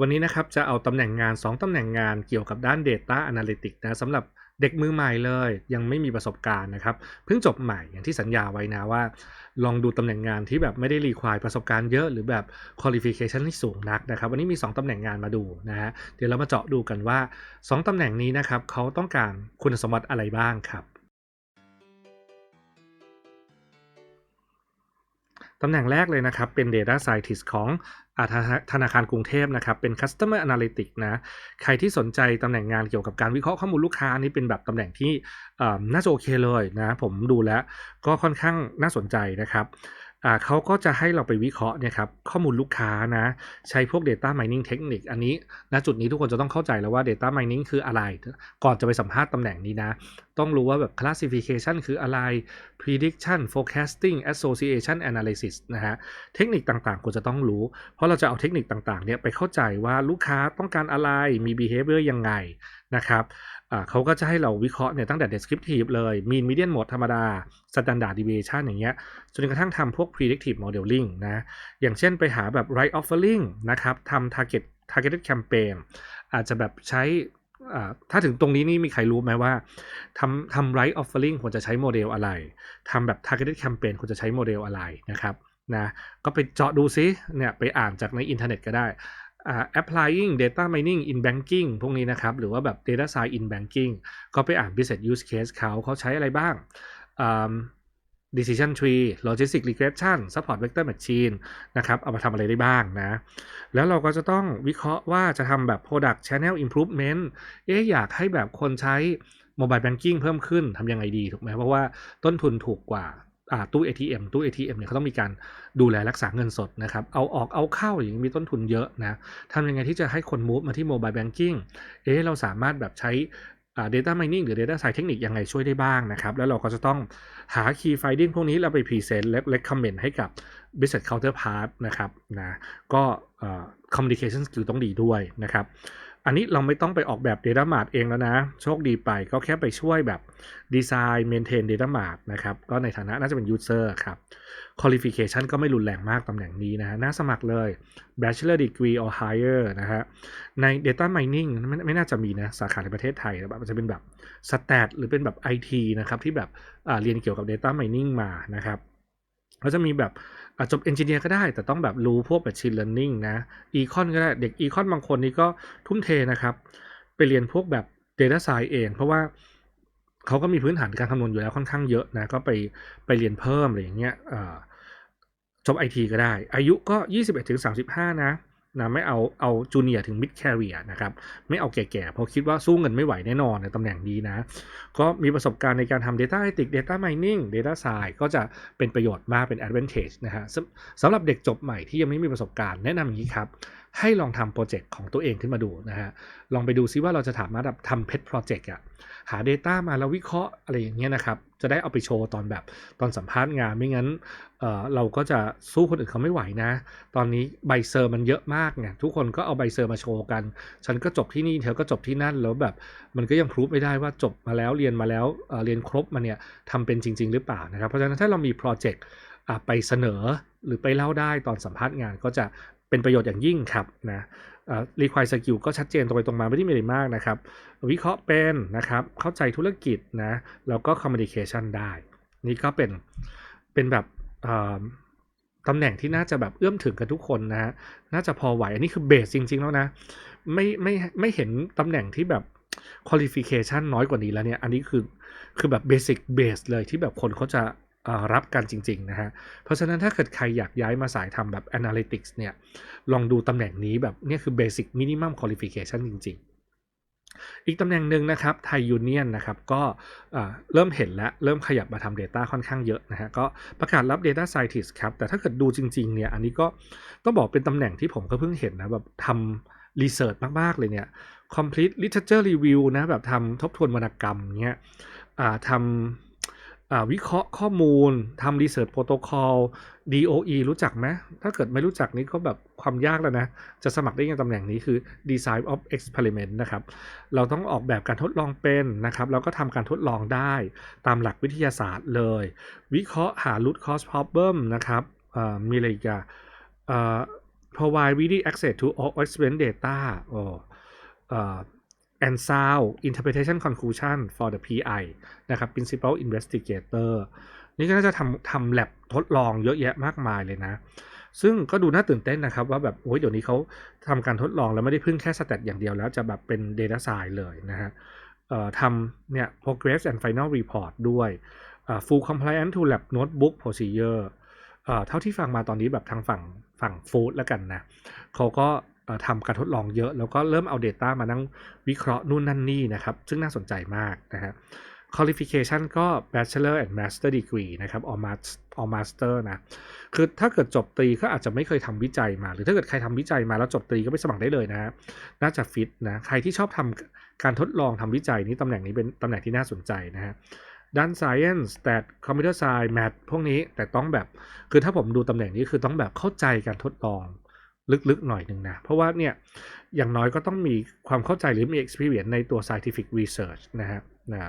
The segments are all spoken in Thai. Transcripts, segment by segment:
วันนี้นะครับจะเอาตำแหน่งงาน 2ตำแหน่งงานเกี่ยวกับด้าน Data Analytics นะสำหรับเด็กมือใหม่เลย ยังไม่มีประสบการณ์นะครับ เพิ่งจบใหม่อย่างที่สัญญาไว้นะว่า ลองดูตำแหน่งงานที่แบบไม่ได้รีควายประสบการณ์เยอะ หรือแบบ qualification ที่สูงนักนะครับ วันนี้มี 2ตำแหน่งงานมาดูนะฮะเดี๋ยวเรามาเจาะดูกันว่า 2ตำแหน่งนี้นะครับเขาต้องการคุณสมบัติอะไรบ้างครับ ตำแหน่งแรกเลยนะครับเป็น Data Scientist ของธนาคารกรุงเทพนะครับเป็น Customer Analytics นะใครที่สนใจตำแหน่งงานเกี่ยวกับการวิเคราะห์ข้อมูลลูกค้านี่เป็นแบบตำแหน่งที่น่าจะโอเคเลยนะผมดูแล้วก็ค่อนข้างน่าสนใจนะครับเขาก็จะให้เราไปวิเคราะห์เนี่ยครับข้อมูลลูกค้านะใช้พวก Data Mining Technique อันนี้ณจุดนี้ทุกคนจะต้องเข้าใจแล้วว่า Data Mining คืออะไร ก่อนจะไปสัมภาษณ์ตำแหน่งนี้นะ ต้องรู้ว่าแบบ classification คืออะไร prediction forecasting association analysis นะฮะ เทคนิคต่างๆควรจะต้องรู้ เพราะเราจะเอาเทคนิคต่างๆเนี่ยไปเข้าใจว่าลูกค้าต้องการอะไร มี behavior ยังไงนะครับเขาก็จะให้เราวิเคราะห์เนี่ยตั้งแต่ descriptive เลย mean median mode ธรรมดา standard deviation อย่างเงี้ย จนกระทั่งทำพวก predictive modeling นะ อย่างเช่นไปหาแบบ right offering นะครับ ทำ target targeted campaign อาจจะแบบใช้ ถ้าถึงตรงนี้นี่มีใครรู้ไหมว่าทำทำ right offering ควรจะใช้โมเดลอะไรทำแบบ targeted campaign ควรจะใช้โมเดลอะไรนะครับนะก็ไปเจาะดูซิเนี่ยไปอ่านจากในอินเทอร์เน็ตก็ได้อ่า applying data mining in banking พวกนี้นะครับ หรือว่าแบบ data science in banking ก็ไปอ่าน business use case เขาเขาใช้อะไรบ้างอ่า decision tree logistic regression support vector machine นะครับเอามาทำอะไรได้บ้างนะ แล้วเราก็จะต้องวิเคราะห์ว่าจะทำแบบ product channel improvement เอ๊ะอยากให้แบบคนใช้ mobile banking เพิ่มขึ้นทำยังไงดีถูกไหมเพราะว่าต้นทุนถูกกว่าตู้ ATM ตู้ ATM เนี่ยเขาต้องมีการดูแลรักษาเงินสดนะครับ เอาออกเอาเข้าอย่างนี้มีต้นทุนเยอะนะทำยังไงที่จะให้คน move มาที่ mobile banking เอ๊ะเราสามารถแบบใช้ data mining หรือ data science เทคนิคยังไงช่วยได้บ้างนะครับ แล้วเราก็จะต้องหา key finding พวกนี้เราไป present และ recommend ให้กับ business counterpart นะครับนะก็ communication skill ต้องดีด้วยนะครับ อันนี้เราไม่ต้องไปออกแบบ Data Mart เองแล้วนะ โชคดีไปก็แค่ไปช่วยแบบดีไซน์ maintain Data Mart นะครับ ก็ในฐานะน่าจะเป็น user ครับ qualification ก็ไม่รุนแรงมากตำแหน่งนี้นะฮะน่าสมัครเลย bachelor degree or higher นะฮะใน data mining ไม่ไม่น่าจะมีนะ สาขาในประเทศไทยแบบมันจะเป็นแบบ stat หรือเป็นแบบ IT นะครับ ที่แบบเรียนเกี่ยวกับ data mining มานะครับก็จะมีแบบ จบเอนจิเนียร์ก็ได้ แต่ต้องแบบรู้พวกแบบชินเลอร์นิ่งนะอีคอนก็ได้เด็กอีคอนบางคนนี่ก็ทุ่มเทนะครับ ไปเรียนพวกแบบ data science เอง เพราะว่าเขาก็มีพื้นฐานการคำนวณอยู่แล้วค่อนข้างเยอะนะ ก็ไปไปเรียนเพิ่มอะไรอย่างเงี้ยจบไอทีก็ได้ อายุก็ 21ถึง35 นะ นะไม่เอาเอาจูเนียถึงมิดแคเรียนะครับไม่เอาแก่ๆเพราะคิดว่าสู้เงินไม่ไหวแน่นอนในตำแหน่งนี้นะ ก็มีประสบการณ์ในการทำ Data a n a l y t i c Data Mining Data Science ก็จะเป็นประโยชน์มากเป็น Advantage นะฮะสำหรับเด็กจบใหม่ที่ยังไม่มีประสบการณ์แนะนำอย่างนี้ครับ ให้ลองทำโปรเจกต์ของตัวเองขึ้นมาดูนะฮะ ลองไปดูซิว่าเราจะสามาแบบทำ Pet Project อะหา Data มาแล้ววิเคราะห์อะไรอย่างเงี้ยนะครับ จะได้เอาไปโชว์ตอนแบบตอนสัมภาษณ์งานไม่งั้นเออเราก็จะสู้คนอื่นเขาไม่ไหวนะ ตอนนี้ใบเซอร์มันเยอะมากไงทุกคนก็เอาใบเซอร์มาโชว์กัน ฉันก็จบที่นี่เธอก็จบที่นั่นแล้วแบบ มันก็ยังพรูฟไม่ได้ว่าจบมาแล้วเรียนมาแล้วเเรียนครบมาเนี่ยทำเป็นจริง ๆ หรือเปล่านะครับ เพราะฉะนั้นถ้าเรามีโปรเจกต์ไปเสนอหรือไปเล่าได้ตอนสัมภาษณ์งานก็จะ เป็นประโยชน์อย่างยิ่งครับนะรีควายสกิลก็ชัดเจนตรงไปตรงมาไม่ได้มีอะไรมากนะครับ วิเคราะห์เป็นนะครับ เข้าใจธุรกิจนะ แล้วก็คอมมิ n นิเคชันได้ นี่ก็เป็นเป็นแบบตำแหน่งที่น่าจะแบบเอื้อมถึงกันทุกคนนะฮะน่าจะพอไหว อันนี้คือเบสจริง ๆ แล้วนะ ไม่ไม่ไม่เห็นตำแหน่งที่แบบ qualification น้อยกว่านี้แล้วเนี่ย อันนี้คือคือแบบ basic base เลยที่แบบคนเขาจะ รับกันจริงๆนะฮะ เพราะฉะนั้นถ้าเกิดใครอยากย้ายมาสายทำแบบ analytics เนี่ย ลองดูตำแหน่งนี้แบบนี่คือ basic minimum qualification จริง ๆอีกตำแหน่งหนึ่งนะครับไทยยูเนียนนะครับก็เริ่มเห็นแล้วเริ่มขยับมาทำ Data ค่อนข้างเยอะนะฮะก็ประกาศรับ Data Scientist ครับ แต่ถ้าเกิดดูจริงๆเนี่ยอันนี้ก็ต้องบอกเป็นตำแหน่งที่ผมก็เพิ่งเห็นนะแบบทำ research มากๆเลยเนี่ย complete literature review นะแบบทำทบทวนวรรณกรรมเงี้ยทำ วิเคราะห์ข้อมูลทำ research protocol DOE รู้จักไหมถ้าเกิดไม่รู้จักนี่ก็แบบความยากแล้วนะ จะสมัครได้ยังตำแหน่งนี้คือ design of experiment นะครับ เราต้องออกแบบการทดลองเป็นนะครับ แล้วก็ทำการทดลองได้ตามหลักวิทยาศาสตร์เลย วิเคราะห์หา root cause problem นะครับมีอะไรอีกอะอ่า provide ready access to all expense data อ้เอ่อ and sound interpretation conclusion for the PI นะครับ principal investigator นี่ก็น่าจะทำทำแลบทดลองเยอะแยะมากมายเลยนะ ซึ่งก็ดูน่าตื่นเต้นนะครับ ว่าแบบโอ้ยเดี๋ยวนี้เขาทำการทดลองแล้วไม่ได้พึ่งแค่สแตทอย่างเดียวแล้วจะแบบเป็น Data Science เลยนะฮะทำเนี่ย progress and final report ด้วยเอ่อ full compliance to lab notebook procedure เอ่อเท่าที่ฟังมาตอนนี้แบบทางฝั่งฝั่งฟู้ดแล้วกันนะเขาก็ ทำการทดลองเยอะ แล้วก็เริ่มเอา Data มานั่งวิเคราะห์นู่นนั่นนี่นะครับ ซึ่งน่าสนใจมากนะฮะ qualification ก็ bachelor and master degree นะครับ or mas- or master นะ คือถ้าเกิดจบตรีก็อาจจะไม่เคยทำวิจัยมา หรือถ้าเกิดใครทำวิจัยมาแล้วจบตรีก็ไปสมัครได้เลยนะฮะน่าจะฟิตนะ ใครที่ชอบทำการทดลองทำวิจัยนี้ตำแหน่งนี้เป็นตำแหน่งที่น่าสนใจนะฮะ ด้าน science แต่ computer science math พวกนี้แต่ต้องแบบ คือถ้าผมดูตำแหน่งนี้คือต้องแบบเข้าใจการทดลอง ลึกๆหน่อยหนึ่งนะ เพราะว่าเนี่ยอย่างน้อยก็ต้องมีความเข้าใจหรือมี experience ในตัว scientific research นะฮะนะ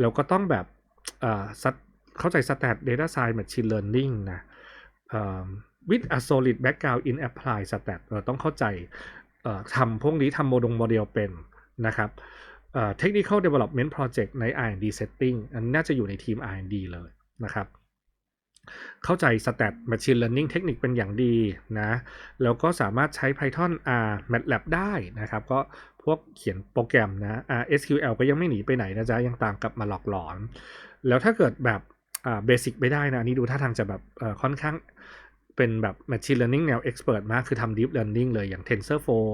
แล้วก็ต้องแบบเข้าใจ stat data science machine learning นะเอ่อ with a solid background in applied stat เราต้องเข้าใจทำพวกนี้ทำโมดงโมเดลเป็นนะครับ technical development project ใน R&D setting อันนี้น่าจะอยู่ในทีม R&D เลยนะครับ เข้าใจ stat machine learning เทคนิคเป็นอย่างดีนะ แล้วก็สามารถใช้ Python R MATLAB ได้นะครับ ก็พวกเขียนโปรแกรมนะ R SQL ก็ยังไม่หนีไปไหนนะจ๊ะ ยังตามกลับมาหลอกหลอน แล้วถ้าเกิดแบบอาเบสิกไม่ได้นะอันนี้ดูท่าทางจะแบบค่อนข้างเป็นแบบ Machine Learning แนว Expert มาก คือทำ Deep Learning เลยอย่าง TensorFlow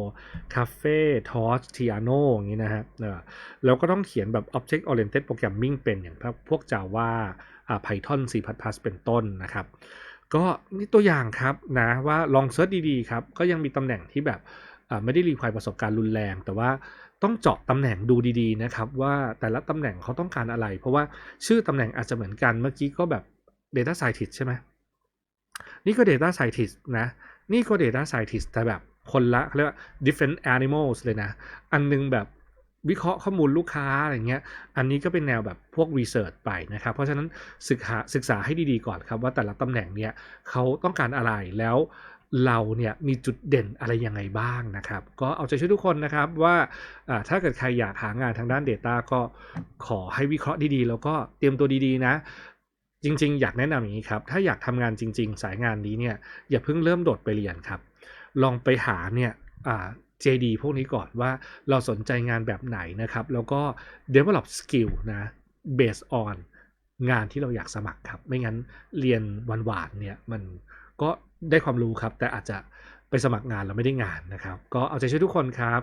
Cafe Torch Theano อย่างนี้นะฮะแล้วก็ต้องเขียนแบบ Object Oriented Programming เป็นอย่างพวก Java อ่า Python C++ เป็นต้นนะครับ ก็นี่ตัวอย่างครับนะว่าลองเซิร์ชดีๆครับก็ยังมีตำแหน่งที่แบบไม่ได้รีควายประสบการณ์รุนแรง แต่ว่าต้องเจาะตำแหน่งดูดีๆนะครับ ว่าแต่ละตำแหน่งเขาต้องการอะไร เพราะว่าชื่อตำแหน่งอาจจะเหมือนกันเมื่อกี้ก็แบบ Data Scientist ใช่ไหมนี่ก็ Data Scientist นะนี่ก็ Data Scientist แต่แบบคนละเขาเรียกว่า different animals เลยนะ อันนึงแบบ วิเคราะห์ข้อมูลลูกค้าอะไรเงี้ย อันนี้ก็เป็นแนวแบบพวก research ไปนะครับ เพราะฉะนั้นศึกษาศึกษาให้ดีๆก่อนครับว่าแต่ละตำแหน่งเนี่ยเขาต้องการอะไรแล้วเราเนี่ยมีจุดเด่นอะไรยังไงบ้างนะครับ ก็เอาใจช่วยทุกคนนะครับว่าถ้าเกิดใครอยากหางานทางด้าน Data ก็ขอให้วิเคราะห์ดีๆ แล้วก็เตรียมตัวดีๆนะ จริง ๆ อยากแนะนำอย่างนี้ครับ ถ้าอยากทำงานจริง ๆ สายงานนี้เนี่ยอย่าเพิ่งเริ่มโดดไปเรียนครับ ลองไปหาเนี่ย JD พวกนี้ก่อนว่าเราสนใจงานแบบไหนนะครับ แล้วก็ develop skill นะ based on งานที่เราอยากสมัครครับ ไม่งั้นเรียนวันหวานเนี่ยมันก็ได้ความรู้ครับ แต่อาจจะไปสมัครงานแล้วไม่ได้งานนะครับ ก็เอาใจช่วยทุกคนครับ